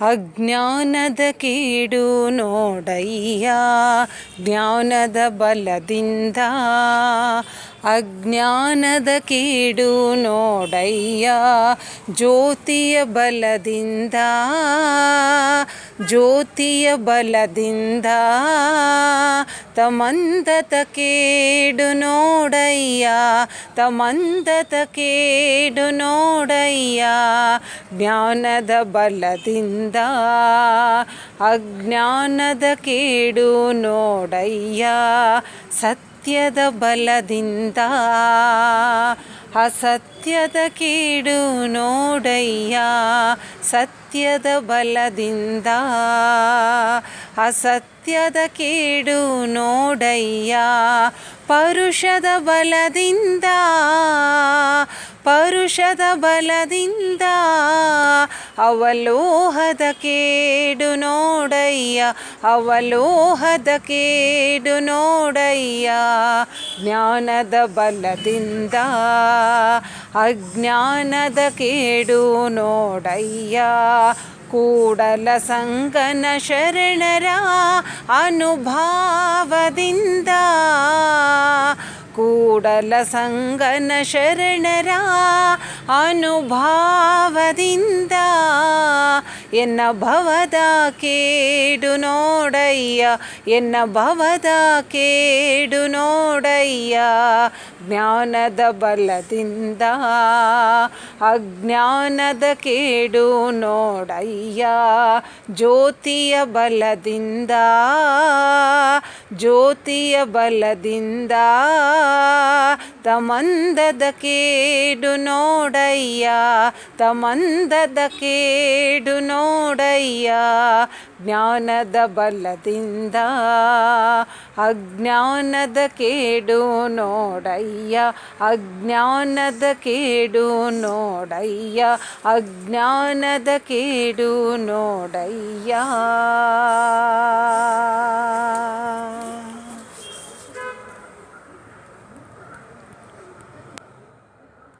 ಅಜ್ಞಾನದ ಕೀಡು ನೋಡಯ್ಯ ಜ್ಞಾನದ ಬಲದಿಂದ ಅಜ್ಞಾನದ ಕೀಡು ನೋಡಯ್ಯ, ಜ್ಯೋತಿಯ ಬಲದಿಂದ ಜ್ಯೋತಿಯ ಬಲದಿಂದ. ತಮಂದತ ಕೇಡು ನೋಡಯ್ಯ ತಮಂದತ ಕೇಡು ನೋಡಯ್ಯ, ಜ್ಞಾನದ ಬಲದಿಂದ. ಅಜ್ಞಾನದ ಕೇಡು ನೋಡಯ್ಯ ಸತ್ಯದ ಬಲದಿಂದ ಅಸತ್ಯದ ಕೀಡು ನೋಡಯ್ಯ. ಸತ್ಯದ ಬಲದಿಂದ ಅಸತ್ಯದ ಕೀಡು ನೋಡಯ್ಯ. ಪರುಷದ ಬಲದಿಂದ ಪರುಷದ ಬಲದಿಂದ ಅವಲೋಹದ ಕೇಡು ನೋಡಯ್ಯ, ಅವಲೋಹದ ಕೇಡು ನೋಡಯ್ಯ. ಜ್ಞಾನದ ಬಲದಿಂದ ಅಜ್ಞಾನದ ಕೇಡು ನೋಡಯ್ಯ. ಕೂಡಲ ಸಂಗನ ಶರಣರ ಅನುಭಾವದಿಂದ ಕೂಡಲ ಸಂಗನ ಶರಣರ ಅನುಭಾವದಿಂದ ಎನ್ನ ಭವದ ಕೇಡು ನೋಡಯ್ಯ, ಎನ್ನ ಭವದ ಕೇಡು ನೋಡಯ್ಯ, ಜ್ಞಾನದ ಬಲದಿಂದ ಅಜ್ಞಾನದ ಕೇಡು ನೋಡಯ್ಯ, ಜ್ಯೋತಿಯ ಬಲದಿಂದ ಜ್ಯೋತಿಯ ಬಲದಿಂದ ತಮಂದದ ಕೇಡು ನೋಡಯ್ಯ, ತಮಂದದ ಕೇಡು ನೋಡಯ್ಯ, ಜ್ಞಾನದ ಬಲದಿಂದ ಅಜ್ಞಾನದ ಕೇಡು ನೋಡಯ್ಯ, ಅಜ್ಞಾನದ ಕೇಡು ನೋಡಯ್ಯ, ಅಜ್ಞಾನದ ಕೇಡು ನೋಡಯ್ಯ.